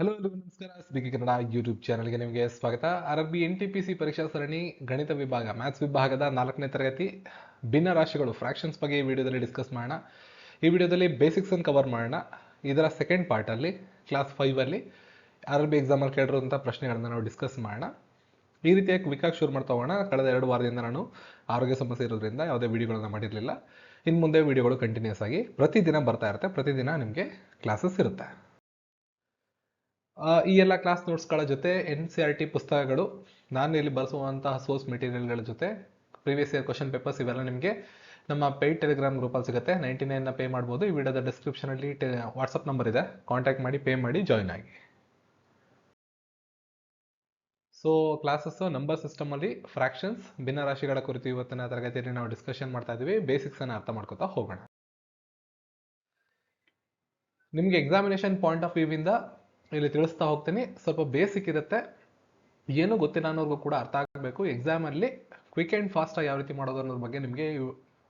Hello ಎಲ್ಲರಿಗೂ ನಮಸ್ಕಾರ. ಸ್ಪೀಕಿ Kannada YouTube ಚಾನಲ್ಗೆ ನಿಮಗೆ ಸ್ವಾಗತ. R R B N T P C ಪರೀಕ್ಷಾ ಸರಣಿ ಗಣಿತ ವಿಭಾಗ ಮ್ಯಾಥ್ಸ್ ವಿಭಾಗದ ನಾಲ್ಕನೇ ತರಗತಿ ಭಿನ್ನ ರಾಶಿಗಳು ಫ್ರಾಕ್ಷನ್ಸ್ ಬಗ್ಗೆ ಈ ವಿಡಿಯೋದಲ್ಲಿ ಡಿಸ್ಕಸ್ ಮಾಡೋಣ. ಈ ವಿಡಿಯೋದಲ್ಲಿ ಬೇಸಿಕ್ಸ್ ಅನ್ನು ಕವರ್ ಮಾಡೋಣ. ಇದರ ಸೆಕೆಂಡ್ ಪಾರ್ಟಲ್ಲಿ ಕ್ಲಾಸ್ ಫೈವಲ್ಲಿ ಆರ್ ಆರ್ ಬಿ ಎಕ್ಸಾಮಲ್ಲಿ ಕೇಳಿರುವಂಥ ಪ್ರಶ್ನೆಗಳನ್ನ ನಾವು ಡಿಸ್ಕಸ್ ಮಾಡೋಣ. ಈ ರೀತಿಯಾಗಿ ಕ್ವಿಕ್ಕಾಗಿ ಶುರು ಮಾಡ್ತಾ ಹೋಗೋಣ. ಕಳೆದ ಎರಡು ವಾರದಿಂದ ನಾನು ಆರೋಗ್ಯ ಸಮಸ್ಯೆ ಇರೋದ್ರಿಂದ ಯಾವುದೇ ವಿಡಿಯೋಗಳನ್ನು ಮಾಡಿರಲಿಲ್ಲ. ಇನ್ನು ಮುಂದೆ ವಿಡಿಯೋಗಳು ಕಂಟಿನ್ಯೂಸ್ ಆಗಿ ಪ್ರತಿದಿನ ಬರ್ತಾ ಇರುತ್ತೆ. ಪ್ರತಿದಿನ ನಿಮಗೆ ಕ್ಲಾಸಸ್ ಇರುತ್ತೆ. ಈ ಎಲ್ಲ ಕ್ಲಾಸ್ ನೋಟ್ಸ್ಗಳ ಜೊತೆ ಎನ್ ಸಿ ಆರ್ ಟಿ ಪುಸ್ತಕಗಳು, ನಾನು ಇಲ್ಲಿ ಬಳಸುವಂತಹ ಸೋರ್ಸ್ ಮೆಟೀರಿಯಲ್ಗಳ ಜೊತೆ ಪ್ರೀವಿಯಸ್ ಇಯರ್ ಕ್ವಶನ್ ಪೇಪರ್ಸ್ ಇವೆಲ್ಲ ನಿಮಗೆ ನಮ್ಮ ಪೇಯ್ಡ್ ಟೆಲಿಗ್ರಾಮ್ ಗ್ರೂಪಲ್ಲಿ ಸಿಗುತ್ತೆ. ನೈಂಟಿ ನೈನ್ನ ಪೇ ಮಾಡ್ಬೋದು. ಈ ವಿಡಿಯೋದ ಡಿಸ್ಕ್ರಿಪ್ಷನಲ್ಲಿ ಟೆ ವಾಟ್ಸಪ್ ನಂಬರ್ ಇದೆ. ಕಾಂಟ್ಯಾಕ್ಟ್ ಮಾಡಿ ಪೇ ಮಾಡಿ ಜಾಯ್ನ್ ಆಗಿ. ಸೊ ಕ್ಲಾಸಸ್ಸು ನಂಬರ್ ಸಿಸ್ಟಮಲ್ಲಿ ಫ್ರಾಕ್ಷನ್ಸ್ ಭಿನ್ನ ರಾಶಿಗಳ ಕುರಿತು ಇವತ್ತಿನ ತರಗತಿಯಲ್ಲಿ ನಾವು ಡಿಸ್ಕಷನ್ ಮಾಡ್ತಾ ಇದ್ದೀವಿ ಬೇಸಿಕ್ಸನ್ನು ಅರ್ಥ ಮಾಡ್ಕೋತಾ ಹೋಗೋಣ. ನಿಮಗೆ ಎಕ್ಸಾಮಿನೇಷನ್ ಪಾಯಿಂಟ್ ಆಫ್ ವ್ಯೂವಿಂದ ಇಲ್ಲಿ ತಿಳಿಸ್ತಾ ಹೋಗ್ತೀನಿ. ಸ್ವಲ್ಪ ಬೇಸಿಕ್ ಇರುತ್ತೆ. ಏನು ಗೊತ್ತಿಲ್ಲ ಅನ್ನೋರ್ಗೂ ಕೂಡ ಅರ್ಥ ಆಗಬೇಕು. ಎಕ್ಸಾಮಲ್ಲಿ ಕ್ವಿಕ್ ಆ್ಯಂಡ್ ಫಾಸ್ಟಾಗಿ ಯಾವ ರೀತಿ ಮಾಡೋದು ಅನ್ನೋದ್ರ ಬಗ್ಗೆ ನಿಮಗೆ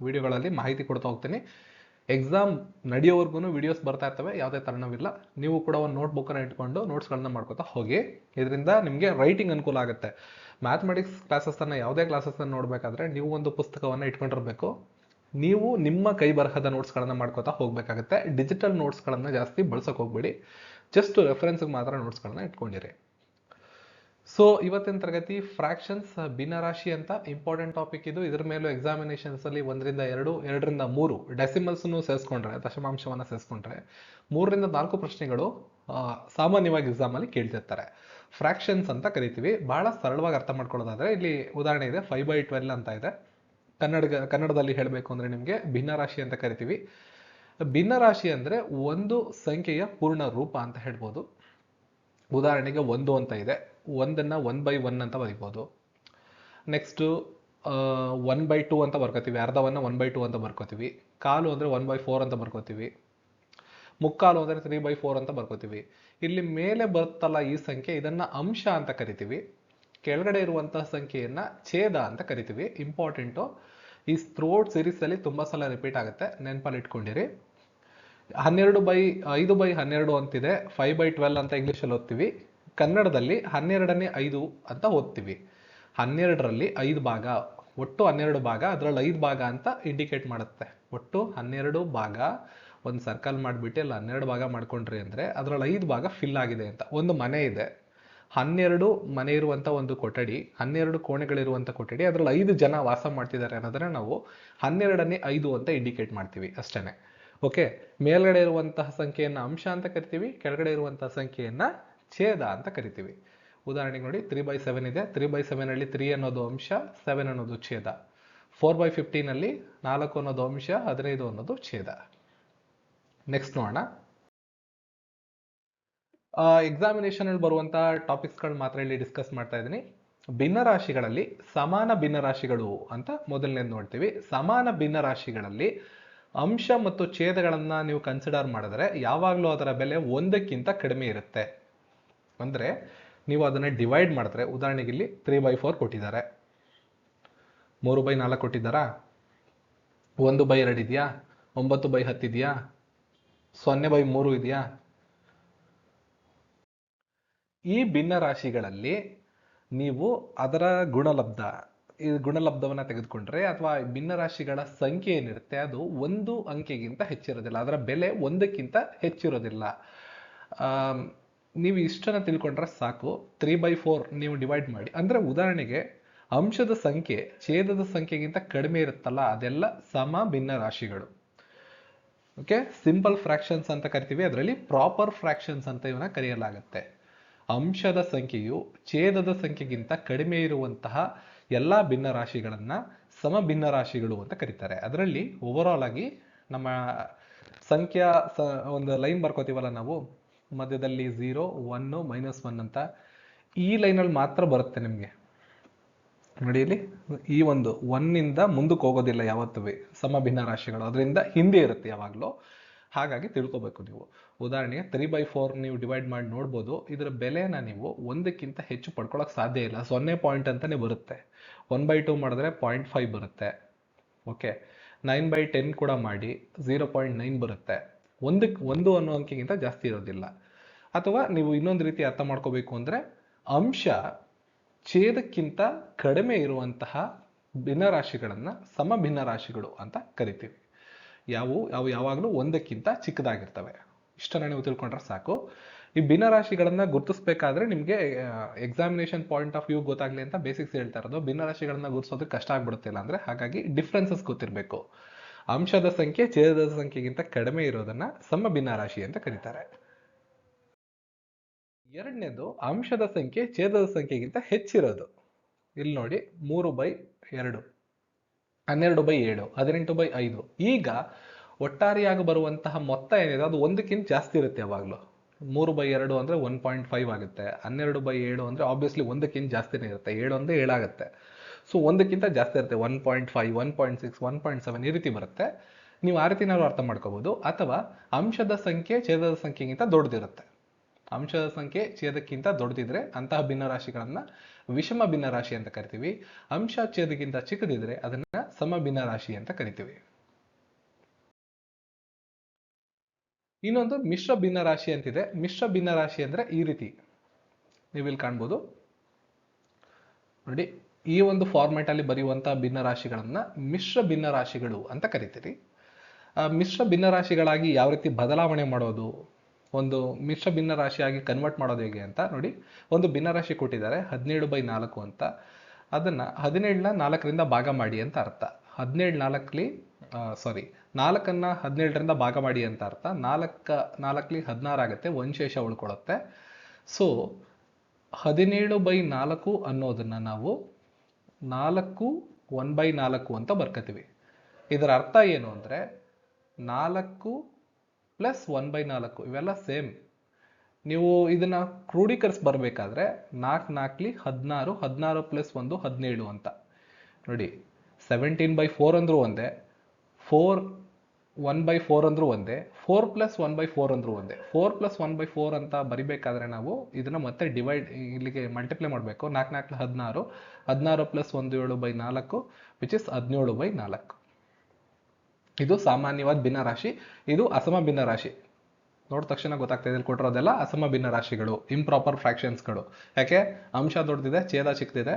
ವಿಡಿಯೋಗಳಲ್ಲಿ ಮಾಹಿತಿ ಕೊಡ್ತಾ ಹೋಗ್ತೀನಿ. ಎಕ್ಸಾಮ್ ನಡೆಯೋವರೆಗೂ ವಿಡಿಯೋಸ್ ಬರ್ತಾ ಇರ್ತವೆ. ಯಾವುದೇ ತರಣವಿಲ್ಲ. ನೀವು ಕೂಡ ಒಂದು ನೋಟ್ ಬುಕ್ಕನ್ನು ಇಟ್ಕೊಂಡು ನೋಟ್ಸ್ಗಳನ್ನ ಮಾಡ್ಕೊತಾ ಹೋಗಿ. ಇದರಿಂದ ನಿಮಗೆ ರೈಟಿಂಗ್ ಅನುಕೂಲ ಆಗುತ್ತೆ. ಮ್ಯಾಥಮೆಟಿಕ್ಸ್ ಕ್ಲಾಸಸ್ಸನ್ನು ಯಾವುದೇ ಕ್ಲಾಸಸ್ಸನ್ನು ನೋಡಬೇಕಾದ್ರೆ ನೀವು ಒಂದು ಪುಸ್ತಕವನ್ನು ಇಟ್ಕೊಂಡಿರಬೇಕು. ನೀವು ನಿಮ್ಮ ಕೈ ಬರಹದ ನೋಟ್ಸ್ಗಳನ್ನು ಮಾಡ್ಕೋತಾ ಹೋಗಬೇಕಾಗುತ್ತೆ. ಡಿಜಿಟಲ್ ನೋಟ್ಸ್ಗಳನ್ನು ಜಾಸ್ತಿ ಬಳಸೋಕೆ ಹೋಗ್ಬೇಡಿ. ಜಸ್ಟ್ ರೆಫರೆನ್ಸ್ಗೆ ಮಾತ್ರ ನೋಟ್ಸ್ಗಳನ್ನ ಇಟ್ಕೊಂಡಿರಿ. ಸೊ ಇವತ್ತಿನ ತರಗತಿ ಫ್ರಾಕ್ಷನ್ಸ್ ಭಿನ್ನರಾಶಿ ಅಂತ ಇಂಪಾರ್ಟೆಂಟ್ ಟಾಪಿಕ್ ಇದು. ಇದ್ರ ಮೇಲೂ ಎಕ್ಸಾಮಿನೇಷನ್ಸ್ ಅಲ್ಲಿ ಒಂದರಿಂದ ಎರಡು, ಎರಡರಿಂದ ಮೂರು ಡೆಸಿಮಲ್ಸ್ನು ಸೇರಿಸ್ಕೊಂಡ್ರೆ, ದಶಮಾಂಶವನ್ನು ಸೇರಿಸ್ಕೊಂಡ್ರೆ, ಮೂರರಿಂದ ನಾಲ್ಕು ಪ್ರಶ್ನೆಗಳು ಸಾಮಾನ್ಯವಾಗಿ ಎಕ್ಸಾಮ್ ಅಲ್ಲಿ ಕೇಳ್ತಿರ್ತಾರೆ. ಫ್ರಾಕ್ಷನ್ಸ್ ಅಂತ ಕರಿತೀವಿ. ಬಹಳ ಸರಳವಾಗಿ ಅರ್ಥ ಮಾಡ್ಕೊಳ್ಳೋದಾದ್ರೆ, ಇಲ್ಲಿ ಉದಾಹರಣೆ ಇದೆ ಫೈವ್ ಬೈ ಟ್ವೆಲ್ ಅಂತ ಇದೆ. ಕನ್ನಡ ಕನ್ನಡದಲ್ಲಿ ಹೇಳಬೇಕು ಅಂದ್ರೆ ನಿಮಗೆ ಭಿನ್ನರಾಶಿ ಅಂತ ಕರಿತೀವಿ. ಭಿನ್ನರಾಶಿ ಅಂದ್ರೆ ಒಂದು ಸಂಖ್ಯೆಯ ಪೂರ್ಣ ರೂಪ ಅಂತ ಹೇಳ್ಬೋದು. ಉದಾಹರಣೆಗೆ ಒಂದು ಅಂತ ಇದೆ. ಒಂದನ್ನು ಒನ್ ಬೈ ಒನ್ ಅಂತ ಬರಿಬೋದು. ನೆಕ್ಸ್ಟು ಒನ್ ಬೈ ಟೂ ಅಂತ ಬರ್ಕೋತೀವಿ. ಅರ್ಧವನ್ನ ಒನ್ ಬೈ ಟೂ ಅಂತ ಬರ್ಕೋತೀವಿ. ಕಾಲು ಅಂದರೆ ಒನ್ ಬೈ ಫೋರ್ ಅಂತ ಬರ್ಕೋತೀವಿ. ಮುಕ್ಕಾಲು ಅಂದರೆ ತ್ರೀ ಬೈ ಫೋರ್ ಅಂತ ಬರ್ಕೋತೀವಿ. ಇಲ್ಲಿ ಮೇಲೆ ಬರುತ್ತಲ್ಲ ಈ ಸಂಖ್ಯೆ, ಇದನ್ನ ಅಂಶ ಅಂತ ಕರಿತೀವಿ. ಕೆಳಗಡೆ ಇರುವಂತಹ ಸಂಖ್ಯೆಯನ್ನ ಛೇದ ಅಂತ ಕರಿತೀವಿ. ಇಂಪಾರ್ಟೆಂಟು ಈ ಥ್ರೋಟ್ ಸೀರೀಸ್ ಅಲ್ಲಿ ತುಂಬಾ ಸಲ ರಿಪೀಟ್ ಆಗುತ್ತೆ. ನೆನಪಲ್ಲಿ ಇಟ್ಕೊಂಡಿರಿ. ಹನ್ನೆರಡು ಬೈ, ಐದು ಬೈ ಹನ್ನೆರಡು ಅಂತಿದೆ ಫೈವ್ ಬೈ ಟ್ವೆಲ್ ಅಂತ ಇಂಗ್ಲೀಷಲ್ಲಿ ಓದ್ತೀವಿ. ಕನ್ನಡದಲ್ಲಿ ಹನ್ನೆರಡನೇ ಐದು ಅಂತ ಓದ್ತೀವಿ. ಹನ್ನೆರಡರಲ್ಲಿ ಐದು ಭಾಗ, ಒಟ್ಟು ಹನ್ನೆರಡು ಭಾಗ, ಅದರಲ್ಲಿ ಐದು ಭಾಗ ಅಂತ ಇಂಡಿಕೇಟ್ ಮಾಡುತ್ತೆ. ಒಟ್ಟು ಹನ್ನೆರಡು ಭಾಗ, ಒಂದು ಸರ್ಕಲ್ ಮಾಡಿಬಿಟ್ಟು ಅಲ್ಲಿ ಹನ್ನೆರಡು ಭಾಗ ಮಾಡ್ಕೊಂಡ್ರಿ ಅಂದರೆ ಅದರಲ್ಲಿ ಐದು ಭಾಗ ಫಿಲ್ ಆಗಿದೆ ಅಂತ. ಒಂದು ಮನೆ ಇದೆ. ಹನ್ನೆರಡು ಮನೆ ಇರುವಂಥ ಒಂದು ಕೊಠಡಿ, ಹನ್ನೆರಡು ಕೋಣೆಗಳಿರುವಂಥ ಕೊಠಡಿ, ಅದರಲ್ಲಿ ಐದು ಜನ ವಾಸ ಮಾಡ್ತಿದ್ದಾರೆ ಅನ್ನೋದನ್ನ ನಾವು ಹನ್ನೆರಡನೇ ಐದು ಅಂತ ಇಂಡಿಕೇಟ್ ಮಾಡ್ತೀವಿ ಅಷ್ಟೇನೆ. ಓಕೆ ಮೇಲ್ಗಡೆ ಇರುವಂತಹ ಸಂಖ್ಯೆಯನ್ನು ಅಂಶ ಅಂತ ಕರಿತೀವಿ, ಕೆಳಗಡೆ ಇರುವಂತಹ ಸಂಖ್ಯೆಯನ್ನು ಛೇದ ಅಂತ ಕರಿತೀವಿ. ಉದಾಹರಣೆಗೆ ನೋಡಿ ತ್ರೀ ಬೈ ಸೆವೆನ್ ಇದೆ. ತ್ರೀ ಬೈ ಸೆವೆನ್ ಅಲ್ಲಿ ತ್ರೀ ಅನ್ನೋದು ಅಂಶ ಸೆವೆನ್ ಅನ್ನೋದು ಛೇದ. ಫೋರ್ ಬೈ ಫಿಫ್ಟೀನಲ್ಲಿ ನಾಲ್ಕು ಅನ್ನೋದು ಅಂಶ, ಹದಿನೈದು ಅನ್ನೋದು ಛೇದ. ನೆಕ್ಸ್ಟ್ ನೋಡೋಣ. ಎಕ್ಸಾಮಿನೇಷನ್ ಅಲ್ಲಿ ಬರುವಂತ ಟಾಪಿಕ್ಸ್ಗಳು ಮಾತ್ರ ಇಲ್ಲಿ ಡಿಸ್ಕಸ್ ಮಾಡ್ತಾ ಇದ್ದೀನಿ. ಭಿನ್ನರಾಶಿಗಳಲ್ಲಿ ಸಮಾನ ಭಿನ್ನರಾಶಿಗಳು ಅಂತ ಮೊದಲನೇದು ನೋಡ್ತೀವಿ. ಸಮಾನ ಭಿನ್ನರಾಶಿಗಳಲ್ಲಿ ಅಂಶ ಮತ್ತು ಛೇದಗಳನ್ನು ನೀವು ಕನ್ಸಿಡರ್ ಮಾಡಿದ್ರೆ ಯಾವಾಗಲೂ ಅದರ ಬೆಲೆ ಒಂದಕ್ಕಿಂತ ಕಡಿಮೆ ಇರುತ್ತೆ. ಅಂದರೆ ನೀವು ಅದನ್ನು ಡಿವೈಡ್ ಮಾಡಿದ್ರೆ ಉದಾಹರಣೆಗೆ ಇಲ್ಲಿ ತ್ರೀ ಬೈ ಫೋರ್ ಕೊಟ್ಟಿದ್ದಾರೆ. ಮೂರು ಬೈ ನಾಲ್ಕು ಕೊಟ್ಟಿದ್ದಾರಾ? ಒಂದು ಬೈ ಎರಡು ಇದೆಯಾ? ಒಂಬತ್ತು ಬೈ ಹತ್ತು ಇದೆಯಾ? ಸೊನ್ನೆ ಬೈ ಮೂರು ಇದೆಯಾ? ಈ ಭಿನ್ನ ರಾಶಿಗಳಲ್ಲಿ ನೀವು ಅದರ ಗುಣಲಬ್ಧ ಈ ಗುಣಲಬ್ಧವನ್ನ ತೆಗೆದುಕೊಂಡ್ರೆ ಅಥವಾ ಭಿನ್ನ ರಾಶಿಗಳ ಸಂಖ್ಯೆ ಏನಿರುತ್ತೆ, ಅದು ಒಂದು ಅಂಕೆಗಿಂತ ಹೆಚ್ಚಿರೋದಿಲ್ಲ, ಅದರ ಬೆಲೆ ಒಂದಕ್ಕಿಂತ ಹೆಚ್ಚಿರೋದಿಲ್ಲ. ನೀವು ಇಷ್ಟನ್ನ ತಿಳ್ಕೊಂಡ್ರೆ ಸಾಕು. ತ್ರೀ ಬೈ ಫೋರ್ ನೀವು ಡಿವೈಡ್ ಮಾಡಿ. ಅಂದ್ರೆ ಉದಾಹರಣೆಗೆ, ಅಂಶದ ಸಂಖ್ಯೆ ಛೇದದ ಸಂಖ್ಯೆಗಿಂತ ಕಡಿಮೆ ಇರುತ್ತಲ್ಲ, ಅದೆಲ್ಲ ಸಮ ಭಿನ್ನ ರಾಶಿಗಳು ಓಕೆ? ಸಿಂಪಲ್ ಫ್ರಾಕ್ಷನ್ಸ್ ಅಂತ ಕರಿತೀವಿ, ಅದರಲ್ಲಿ ಪ್ರಾಪರ್ ಫ್ರಾಕ್ಷನ್ಸ್ ಅಂತ ಇವನ್ನ ಕರೆಯಲಾಗುತ್ತೆ. ಅಂಶದ ಸಂಖ್ಯೆಯು ಛೇದದ ಸಂಖ್ಯೆಗಿಂತ ಕಡಿಮೆ ಇರುವಂತಹ ಎಲ್ಲಾ ಭಿನ್ನ ರಾಶಿಗಳನ್ನು ಸಮ ಭಿನ್ನ ರಾಶಿಗಳು ಅಂತ ಕರೀತಾರೆ. ಅದರಲ್ಲಿ ಓವರಾಲ್ ಆಗಿ ನಮ್ಮ ಸಂಖ್ಯಾ ಸ ಒಂದು ಲೈನ್ ಬರ್ಕೋತೀವಲ್ಲ ನಾವು? ಮಧ್ಯದಲ್ಲಿ ಝೀರೋ ಒನ್ನು ಮೈನಸ್ ಒನ್ ಅಂತ ಈ ಲೈನಲ್ಲಿ ಮಾತ್ರ ಬರುತ್ತೆ ನಿಮಗೆ. ನೋಡಿ ಇಲ್ಲಿ, ಈ ಒಂದು ಒನ್ನಿಂದ ಮುಂದಕ್ಕೆ ಹೋಗೋದಿಲ್ಲ ಯಾವತ್ತೂ. ಸಮ ಭಿನ್ನ ರಾಶಿಗಳು ಅದರಿಂದ ಹಿಂದೆ ಇರುತ್ತೆ ಯಾವಾಗಲೂ. ಹಾಗಾಗಿ ತಿಳ್ಕೊಬೇಕು ನೀವು. ಉದಾಹರಣೆಗೆ ತ್ರೀ ಬೈ ಫೋರ್ ನೀವು ಡಿವೈಡ್ ಮಾಡಿ ನೋಡ್ಬೋದು, ಇದರ ಬೆಲೆನ ನೀವು ಒಂದಕ್ಕಿಂತ ಹೆಚ್ಚು ಪಡ್ಕೊಳ್ಳೋಕೆ ಸಾಧ್ಯ ಇಲ್ಲ. ಸೊನ್ನೆ ಪಾಯಿಂಟ್ ಅಂತಲೇ ಬರುತ್ತೆ. ಒನ್ ಬೈ ಟೂ ಮಾಡಿದ್ರೆ ಪಾಯಿಂಟ್ ಫೈವ್ ಬರುತ್ತೆ. ಓಕೆ ನೈನ್ ಬೈ ಟೆನ್ ಕೂಡ ಮಾಡಿ ಝೀರೋ ಪಾಯಿಂಟ್ ನೈನ್ ಬರುತ್ತೆ. ಒಂದಕ್ಕೆ ಒಂದು ಅನ್ನೋ ಅಂಕಿಗಿಂತ ಜಾಸ್ತಿ ಇರೋದಿಲ್ಲ. ಅಥವಾ ನೀವು ಇನ್ನೊಂದು ರೀತಿ ಅರ್ಥ ಮಾಡ್ಕೋಬೇಕು ಅಂದರೆ, ಅಂಶ ಛೇದಕ್ಕಿಂತ ಕಡಿಮೆ ಇರುವಂತಹ ಭಿನ್ನರಾಶಿಗಳನ್ನು ಸಮ ಭಿನ್ನರಾಶಿಗಳು ಅಂತ ಕರಿತೀವಿ. ಯಾವುವು ಅವು ಯಾವಾಗಲೂ ಒಂದಕ್ಕಿಂತ ಚಿಕ್ಕದಾಗಿರ್ತವೆ. ಇಷ್ಟನ್ನ ನೀವು ತಿಳ್ಕೊಂಡ್ರೆ ಸಾಕು. ಈ ಭಿನ್ನರಾಶಿಗಳನ್ನ ಗುರುತಿಸಬೇಕಾದ್ರೆ ನಿಮಗೆ ಎಕ್ಸಾಮಿನೇಷನ್ ಪಾಯಿಂಟ್ ಆಫ್ ವ್ಯೂ ಗೊತ್ತಾಗಲಿ ಅಂತ ಬೇಸಿಕ್ಸ್ ಹೇಳ್ತಾ ಇರೋದು. ಭಿನ್ನರಾಶಿಗಳನ್ನ ಗುರುತಿಸೋದಕ್ಕೆ ಕಷ್ಟ ಆಗ್ಬಿಡುತ್ತಿಲ್ಲ ಅಂದರೆ, ಹಾಗಾಗಿ ಡಿಫ್ರೆನ್ಸಸ್ ಗೊತ್ತಿರಬೇಕು. ಅಂಶದ ಸಂಖ್ಯೆ, ಛೇದದ ಸಂಖ್ಯೆಗಿಂತ ಕಡಿಮೆ ಇರೋದನ್ನ ಸಮ ಭಿನ್ನರಾಶಿ ಅಂತ ಕರೀತಾರೆ. ಎರಡನೇದು, ಅಂಶದ ಸಂಖ್ಯೆ, ಛೇದದ ಸಂಖ್ಯೆಗಿಂತ ಹೆಚ್ಚಿರೋದು. ಇಲ್ಲಿ ನೋಡಿ ಮೂರು ಬೈ ಎರಡು. ಹನ್ನೆರಡು ಬೈ ಏಳು, ಹದಿನೆಂಟು ಬೈ ಐದು. ಈಗ ಒಟ್ಟಾರೆಯಾಗಿ ಬರುವಂತಹ ಮೊತ್ತ ಏನಿದೆ, ಅದು ಒಂದಕ್ಕಿಂತ ಜಾಸ್ತಿ ಇರುತ್ತೆ ಯಾವಾಗಲೂ. ಮೂರು ಬೈ ಎರಡು ಅಂದರೆ ಒನ್ ಪಾಯಿಂಟ್ ಫೈವ್ ಆಗುತ್ತೆ. ಹನ್ನೆರಡು ಬೈ ಏಳು ಅಂದರೆ ಆಬ್ವಿಯಸ್ಲಿ ಒಂದಕ್ಕಿಂತ ಜಾಸ್ತಿನೇ ಇರುತ್ತೆ. ಏಳು ಅಂದರೆ ಏಳಾಗುತ್ತೆ ಸೊ ಒಂದಕ್ಕಿಂತ ಜಾಸ್ತಿ ಇರುತ್ತೆ. One point five one point six one point seven ಈ ರೀತಿ ಬರುತ್ತೆ. ನೀವು ಆ ರೀತಿ ನಾವು ಅರ್ಥ ಮಾಡ್ಕೋಬೋದು. ಅಥವಾ ಅಂಶದ ಸಂಖ್ಯೆ ಛೇದದ ಸಂಖ್ಯೆಗಿಂತ ದೊಡ್ಡದಿರುತ್ತೆ. ಅಂಶದ ಸಂಖ್ಯೆ ಛೇದಕ್ಕಿಂತ ದೊಡ್ಡದಿದ್ರೆ ಅಂತಹ ಭಿನ್ನರಾಶಿಗಳನ್ನ ವಿಷಮ ಭಿನ್ನರಾಶಿ ಅಂತ ಕರಿತೀವಿ. ಅಂಶ ಛೇದಕ್ಕಿಂತ ಚಿಕ್ಕದಿದ್ರೆ ಅದನ್ನ ಸಮ ಭಿನ್ನರಾಶಿ ಅಂತ ಕರಿತೀವಿ. ಇನ್ನೊಂದು ಮಿಶ್ರ ಭಿನ್ನರಾಶಿ ಅಂತಿದೆ. ಮಿಶ್ರ ಭಿನ್ನರಾಶಿ ಅಂದ್ರೆ ಈ ರೀತಿ. ನೀವಿಲ್ಲಿ ಕಾಣ್ಬೋದು. ನೋಡಿ, ಈ ಒಂದು ಫಾರ್ಮ್ಯಾಟ್ ಅಲ್ಲಿ ಬರೆಯುವಂತಹ ಭಿನ್ನರಾಶಿಗಳನ್ನ ಮಿಶ್ರ ಭಿನ್ನರಾಶಿಗಳು ಅಂತ ಕರಿತೀರಿ. ಮಿಶ್ರ ಭಿನ್ನರಾಶಿಗಳಾಗಿ ಯಾವ ರೀತಿ ಬದಲಾವಣೆ ಮಾಡೋದು? ಒಂದು ಮಿಶ್ರ ಭಿನ್ನರಾಶಿಯಾಗಿ ಕನ್ವರ್ಟ್ ಮಾಡೋದು ಹೇಗೆ ಅಂತ ನೋಡಿ. ಒಂದು ಭಿನ್ನರಾಶಿ ಕೊಟ್ಟಿದ್ದಾರೆ, ಹದಿನೇಳು ಬೈ ನಾಲ್ಕು ಅಂತ. ಅದನ್ನು ಹದಿನೇಳನ್ನ ನಾಲ್ಕರಿಂದ ಭಾಗ ಮಾಡಿ ಅಂತ ಅರ್ಥ. ಹದಿನೇಳು ನಾಲ್ಕಲಿ ಸಾರಿ ನಾಲ್ಕನ್ನು ಹದಿನೇಳರಿಂದ ಭಾಗ ಮಾಡಿ ಅಂತ ಅರ್ಥ. ನಾಲ್ಕ, ನಾಲ್ಕಲಿ ಹದಿನಾರು ಆಗುತ್ತೆ ಒಂದು ಶೇಷ ಉಳ್ಕೊಳ್ಳುತ್ತೆ. ಸೊ ಹದಿನೇಳು ಬೈ ನಾಲ್ಕು ಅನ್ನೋದನ್ನು ನಾವು ನಾಲ್ಕು ಒನ್ ಬೈ ನಾಲ್ಕು ಅಂತ ಬರ್ಕತೀವಿ. ಇದರ ಅರ್ಥ ಏನು ಅಂದರೆ ನಾಲ್ಕು ಪ್ಲಸ್ ಒನ್ ಬೈ ನಾಲ್ಕು, ಇವೆಲ್ಲ ಸೇಮ್ ನೀವು ಇದನ್ನ ಕ್ರೋಢೀಕರಿಸಿ ಬರಬೇಕಾದ್ರೆ ನಾಲ್ಕು ನಾಲ್ಕಲಿ ಹದಿನಾರು ಹದಿನಾರು ಪ್ಲಸ್ ಒಂದು ಹದಿನೇಳು ಅಂತ. ನೋಡಿ ಸೆವೆಂಟೀನ್ ಬೈ ಫೋರ್ ಅಂದರೂ ಒಂದೇ ಫೋರ್ ಒನ್ ಬೈ ಫೋರ್ ಅಂದರೂ ಒಂದೇ four plus one by four ಅಂದರೂ ಒಂದೇ. Four plus one by four ಅಂತ ಬರಿಬೇಕಾದ್ರೆ ನಾವು ಇದನ್ನು ಮತ್ತೆ ಡಿವೈಡ್ ಇಲ್ಲಿಗೆ ಮಲ್ಟಿಪ್ಲೈ ಮಾಡಬೇಕು. ನಾಲ್ಕು ನಾಲ್ಕು ಹದಿನಾರು ಹದಿನಾರು ಪ್ಲಸ್ ಒಂದು ಏಳು ಬೈ ನಾಲ್ಕು ವಿಚ್ ಇಸ್ ಹದಿನೇಳು ಬೈ ನಾಲ್ಕು. ಇದು ಸಾಮಾನ್ಯವಾದ ಭಿನ್ನರಾಶಿ ಇದು ಅಸಮ ಭಿನ್ನರಾಶಿ ನೋಡಿದ ತಕ್ಷಣ ಗೊತ್ತಾಗ್ತಾ ಇದೆ ಕೊಟ್ಟಿರೋದೆಲ್ಲ ಅಸಮ ಭಿನ್ನರಾಶಿಗಳು ಇಂಪ್ರಾಪರ್ ಫ್ರಾಕ್ಷನ್ಸ್ಗಳು ಯಾಕೆ? ಅಂಶ ದೊಡ್ಡದಿದೆ, ಛೇದ ಚಿಕ್ಕದಿದೆ.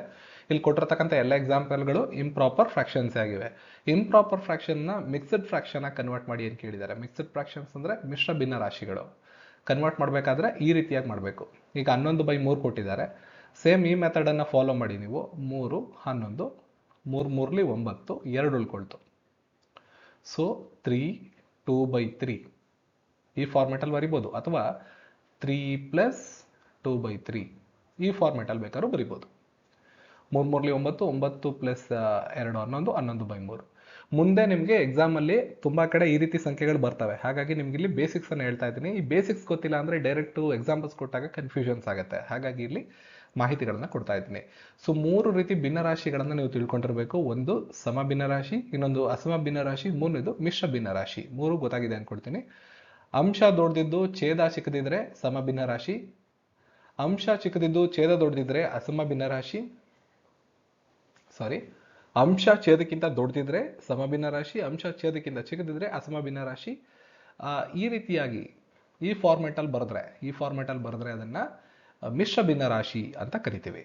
ಇಲ್ಲಿ ಕೊಟ್ಟಿರ್ತಕ್ಕಂಥ ಎಲ್ಲ ಎಕ್ಸಾಂಪಲ್ಗಳು ಇಂಪ್ರಾಪರ್ ಫ್ರಾಕ್ಷನ್ಸ್ ಆಗಿವೆ. ಇಂಪ್ರಾಪರ್ ಫ್ರಾಕ್ಷನ್ನ ಮಿಕ್ಸ್ಡ್ ಫ್ರಾಕ್ಷನ್ ಕನ್ವರ್ಟ್ ಮಾಡಿ ಅಂತ ಕೇಳಿದ್ದಾರೆ? ಮಿಕ್ಸ್ಡ್ ಫ್ರಾಕ್ಷನ್ಸ್ ಅಂದ್ರೆ ಮಿಶ್ರ ಭಿನ್ನರಾಶಿಗಳು ಕನ್ವರ್ಟ್ ಮಾಡಬೇಕಾದ್ರೆ ಈ ರೀತಿಯಾಗಿ ಮಾಡಬೇಕು. ಈಗ ಹನ್ನೊಂದು ಬೈ ಮೂರು ಕೊಟ್ಟಿದ್ದಾರೆ. ಸೇಮ್ ಈ ಮೆಥಡನ್ನು ಫಾಲೋ ಮಾಡಿ ನೀವು. ಮೂರು, ಹನ್ನೊಂದು, ಮೂರು ಮೂರಲಿ ಒಂಬತ್ತು ಎರಡು ಉಳ್ಕೊಳ್ತು so three two by three ಈ ಫಾರ್ಮೆಟಲ್ಲಿ ಬರಿಬೋದು. ಅಥವಾ three plus two by three ಈ ಫಾರ್ಮೆಟಲ್ಲಿ ಬೇಕಾದ್ರೂ ಬರಿಬೋದು. ಮೂರು ಮೂರ್ಲಿ ಒಂಬತ್ತು ಒಂಬತ್ತು ಪ್ಲಸ್ ಎರಡು ಹನ್ನೊಂದು ಹನ್ನೊಂದು ಬೈ ಮೂರು. ಮುಂದೆ ನಿಮಗೆ ಎಕ್ಸಾಮಲ್ಲಿ ತುಂಬ ಕಡೆ ಈ ರೀತಿ ಸಂಖ್ಯೆಗಳು ಬರ್ತವೆ. ಹಾಗಾಗಿ ನಿಮ್ಗೆ ಇಲ್ಲಿ ಬೇಸಿಕ್ಸ್ ಅನ್ನು ಹೇಳ್ತಾ ಇದ್ದೀನಿ. ಈ ಬೇಸಿಕ್ಸ್ ಗೊತ್ತಿಲ್ಲ ಅಂದರೆ ಡೈರೆಕ್ಟು ಎಕ್ಸಾಂಪಲ್ಸ್ ಕೊಟ್ಟಾಗ ಕನ್ಫ್ಯೂಷನ್ಸ್ ಆಗುತ್ತೆ. ಹಾಗಾಗಿ ಇಲ್ಲಿ ಮಾಹಿತಿಗಳನ್ನ ಕೊಡ್ತಾ ಇದ್ದೀನಿ. ಸೊ ಮೂರು ರೀತಿ ಭಿನ್ನರಾಶಿಗಳನ್ನು ನೀವು ತಿಳ್ಕೊಂಡಿರಬೇಕು. ಒಂದು ಸಮ ಭಿನ್ನರಾಶಿ ಇನ್ನೊಂದು ಅಸಮ ಭಿನ್ನರಾಶಿ ಮೂರನೇದು ಮಿಶ್ರ ಭಿನ್ನರಾಶಿ ಮೂರು ಗೊತ್ತಾಗಿದೆ ಅಂದ್ಕೊಡ್ತೀನಿ ಅಂಶ ದೊಡ್ಡದಿದ್ದು ಛೇದ ಚಿಕ್ಕದಿದ್ರೆ ಸಮ ಭಿನ್ನರಾಶಿ ಅಂಶ ಚಿಕ್ಕದಿದ್ದು ಛೇದ ದೊಡ್ಡದಿದ್ರೆ ಅಸಮ ಭಿನ್ನರಾಶಿ ಸಾರಿ ಅಂಶ ಛೇದಕ್ಕಿಂತ ದೊಡ್ಡದಿದ್ರೆ ಸಮ ಭಿನ್ನರಾಶಿ ಅಂಶ ಛೇದಕ್ಕಿಂತ ಚಿಕ್ಕದಿದ್ರೆ ಅಸಮ ರಾಶಿ ಈ ರೀತಿಯಾಗಿ ಈ ಫಾರ್ಮೆಟಲ್ಲಿ ಬರೆದ್ರೆ, ಈ ಫಾರ್ಮೆಟಲ್ಲಿ ಬರೆದ್ರೆ ಅದನ್ನ ಮಿಶ್ರ ಭಿನ್ನರಾಶಿ ಅಂತ ಕರಿತೀವಿ.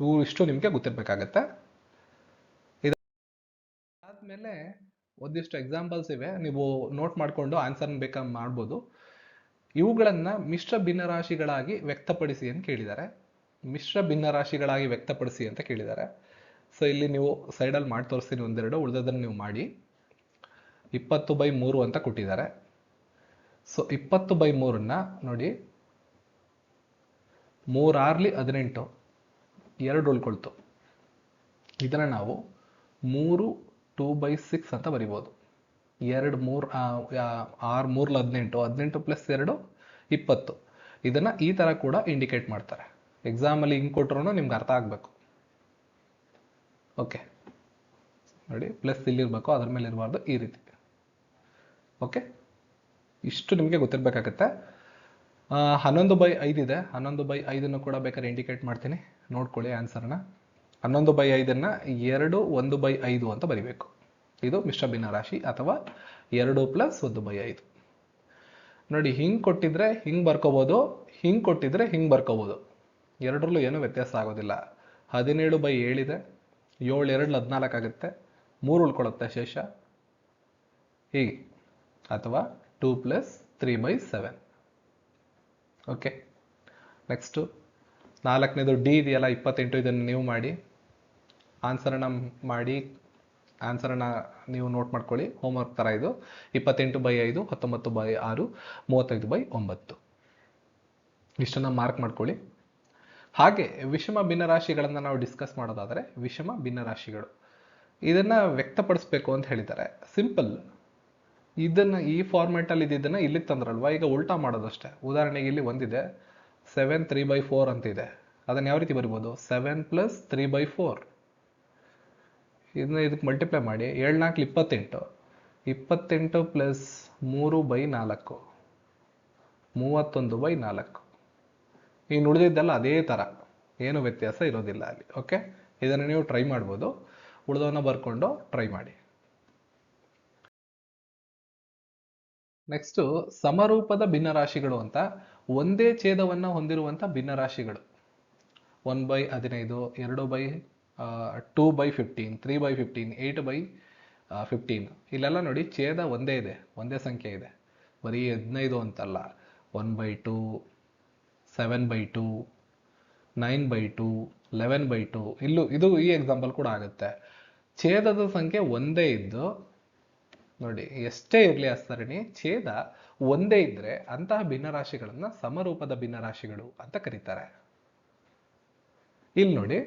ಇವು ಇಷ್ಟು ನಿಮಗೆ ಗೊತ್ತಿರಬೇಕಾಗತ್ತೆ. ಇದಾದ್ಮೇಲೆ ಒಂದಿಷ್ಟು ಎಕ್ಸಾಂಪಲ್ಸ್ ಇವೆ. ನೀವು ನೋಟ್ ಮಾಡಿಕೊಂಡು ಆನ್ಸರ್ ಬೇಕಾ ಮಾಡ್ಬೋದು. ಇವುಗಳನ್ನು ಮಿಶ್ರ ಭಿನ್ನರಾಶಿಗಳಾಗಿ ವ್ಯಕ್ತಪಡಿಸಿ ಅಂತ ಕೇಳಿದ್ದಾರೆ. ಮಿಶ್ರ ಭಿನ್ನರಾಶಿಗಳಾಗಿ ವ್ಯಕ್ತಪಡಿಸಿ ಅಂತ ಕೇಳಿದ್ದಾರೆ. ಸೊ ಇಲ್ಲಿ ನೀವು ಸೈಡಲ್ಲಿ ಮಾಡಿ ತೋರಿಸ್ತೀನಿ ಒಂದೆರಡು. ಉಳಿದದನ್ನು ನೀವು ಮಾಡಿ. ಇಪ್ಪತ್ತು ಬೈ ಮೂರು ಅಂತ ಕೊಟ್ಟಿದ್ದಾರೆ. ಸೊ ಇಪ್ಪತ್ತು ಬೈ ಮೂರನ್ನ ನೋಡಿ. ಮೂರಾರ್ಲಿ ಹದಿನೆಂಟು, ಎರಡು ಉಳ್ಕೊಳ್ತು. ಇದನ್ನು ನಾವು ಮೂರು ಟೂ ಬೈ ಸಿಕ್ಸ್ ಅಂತ ಬರಿಬೋದು. ಎರಡು ಮೂರು ಆರು ಮೂರ್ಲ ಹದಿನೆಂಟು ಹದಿನೆಂಟು ಪ್ಲಸ್ ಎರಡು ಇಪ್ಪತ್ತು. ಇದನ್ನು ಈ ಥರ ಕೂಡ ಇಂಡಿಕೇಟ್ ಮಾಡ್ತಾರೆ. ಎಕ್ಸಾಮಲ್ಲಿ ಹಿಂಗೆ ಕೊಟ್ರು ನಿಮ್ಗೆ ಅರ್ಥ ಆಗಬೇಕು. ಓಕೆ ನೋಡಿ, ಪ್ಲಸ್ ಇಲ್ಲಿರಬೇಕು, ಅದ್ರ ಮೇಲೆ ಇರಬಾರ್ದು ಈ ರೀತಿ. ಓಕೆ ಇಷ್ಟು ನಿಮಗೆ ಗೊತ್ತಿರಬೇಕಾಗತ್ತೆ. ಹನ್ನೊಂದು ಬೈ ಐದಿದೆ ಹನ್ನೊಂದು ಬೈ ಐದನ್ನು ಕೂಡ ಬೇಕಾದ್ರೆ ಇಂಡಿಕೇಟ್ ಮಾಡ್ತೀನಿ. ನೋಡ್ಕೊಳ್ಳಿ ಆನ್ಸರ್ನ ಹನ್ನೊಂದು ಬೈ ಐದನ್ನು ಎರಡು, ಒಂದು ಬೈ ಐದು ಅಂತ ಬರಿಬೇಕು. ಇದು ಮಿಶ್ರ ಭಿನ್ನರಾಶಿ ಅಥವಾ ಎರಡು ಪ್ಲಸ್ ಒಂದು ಬೈ ಐದು. ನೋಡಿ, ಹಿಂಗೆ ಕೊಟ್ಟಿದ್ರೆ ಹಿಂಗೆ ಬರ್ಕೋಬೋದು, ಹಿಂಗೆ ಕೊಟ್ಟಿದ್ರೆ ಹಿಂಗೆ ಬರ್ಕೋಬೋದು. ಎರಡರಲ್ಲೂ ಏನೂ ವ್ಯತ್ಯಾಸ ಆಗೋದಿಲ್ಲ. ಹದಿನೇಳು ಬೈ ಏಳಿದೆ ಏಳು, ಎರಡು, ಹದಿನಾಲ್ಕು ಆಗುತ್ತೆ. ಮೂರು ಉಳ್ಕೊಳ್ಳುತ್ತೆ ಶೇಷ. ಹೀಗೆ. ಅಥವಾ two plus three by seven okay next ನಾಲ್ಕನೇದು ಡಿ ಇದೆಯಲ್ಲ, ಇಪ್ಪತ್ತೆಂಟು ಇದನ್ನು ನೀವು ಮಾಡಿ. ಆನ್ಸರನ್ನ ಮಾಡಿ. ಆನ್ಸರನ್ನ ನೀವು ನೋಟ್ ಮಾಡ್ಕೊಳ್ಳಿ. ಹೋಮ್ವರ್ಕ್ ಥರ ಇದು. ಇಪ್ಪತ್ತೆಂಟು ಬೈ ಐದು, ಹತ್ತೊಂಬತ್ತು ಬೈ ಆರು, ಮೂವತ್ತೈದು ಬೈ ಒಂಬತ್ತು. ಇಷ್ಟನ್ನು ಮಾರ್ಕ್ ಮಾಡ್ಕೊಳ್ಳಿ. ಹಾಗೆ ವಿಷಮ ಭಿನ್ನರಾಶಿಗಳನ್ನು ನಾವು ಡಿಸ್ಕಸ್ ಮಾಡೋದಾದರೆ ವಿಷಮ ಭಿನ್ನರಾಶಿಗಳು. ಇದನ್ನು ವ್ಯಕ್ತಪಡಿಸ್ಬೇಕು ಅಂತ ಹೇಳಿದ್ದಾರೆ. ಸಿಂಪಲ್ ಇದನ್ನು ಈ ಫಾರ್ಮ್ಯಾಟಲ್ಲಿ ಇದ್ದಿದ್ದನ್ನು ಇಲ್ಲಿಗೆ ತಂದ್ರಲ್ವಾ? ಈಗ ಉಲ್ಟಾ ಮಾಡೋದಷ್ಟೇ. ಉದಾಹರಣೆಗೆ ಇಲ್ಲಿ ಒಂದಿದೆ. ಸೆವೆನ್ ತ್ರೀ ಬೈ ಫೋರ್ ಅಂತಿದೆ. ಅದನ್ನು ಯಾವ ರೀತಿ ಬರಿಬೋದು? Seven plus three by four ಇದನ್ನ ಇದಕ್ಕೆ ಮಲ್ಟಿಪ್ಲೈ ಮಾಡಿ. ಏಳು ನಾಲ್ಕು ಇಪ್ಪತ್ತೆಂಟು. ಇಪ್ಪತ್ತೆಂಟು ಪ್ಲಸ್ ಮೂರು ಬೈ ನಾಲ್ಕು. ಮೂವತ್ತೊಂದು ಬೈ ನಾಲ್ಕು. ಈ ನುಡಿದಿದ್ದೆಲ್ಲ ಅದೇ ಥರ ಏನು ವ್ಯತ್ಯಾಸ ಇರೋದಿಲ್ಲ ಅಲ್ಲಿ. ಓಕೆ ಇದನ್ನು ನೀವು ಟ್ರೈ ಮಾಡ್ಬೋದು. ಉಳಿದವನ್ನ ಬರ್ಕೊಂಡು ಟ್ರೈ ಮಾಡಿ. ನೆಕ್ಸ್ಟು ಸಮರೂಪದ ಭಿನ್ನರಾಶಿಗಳು ಅಂತ. ಒಂದೇ ಛೇದವನ್ನು ಹೊಂದಿರುವಂಥ ಭಿನ್ನರಾಶಿಗಳು. ಒನ್ ಬೈ ಹದಿನೈದು, ಎರಡು by two by fifteen three by fifteen eight by fifteen ಇಲ್ಲೆಲ್ಲ ನೋಡಿ ಛೇದ ಒಂದೇ ಇದೆ, ಒಂದೇ ಸಂಖ್ಯೆ ಇದೆ. ಬರೀ ಹದಿನೈದು ಅಂತಲ್ಲ. One by two seven by two nine by two eleven by two ಇಲ್ಲೂ, ಇದು ಈ ಎಕ್ಸಾಂಪಲ್ ಕೂಡ ಆಗುತ್ತೆ. ಛೇದದ ಸಂಖ್ಯೆ ಒಂದೇ ಇದ್ದು ನೋಡಿ, ಎಷ್ಟೇ ಇರಲಿ ಆ ಸರಣಿ ಛೇದ ಒಂದೇ ಇದ್ರೆ ಅಂತಹ ಭಿನ್ನರಾಶಿಗಳನ್ನ ಸಮರೂಪದ ಭಿನ್ನರಾಶಿಗಳು ಅಂತ ಕರೀತಾರೆ. ಇಲ್ಲಿ ನೋಡಿ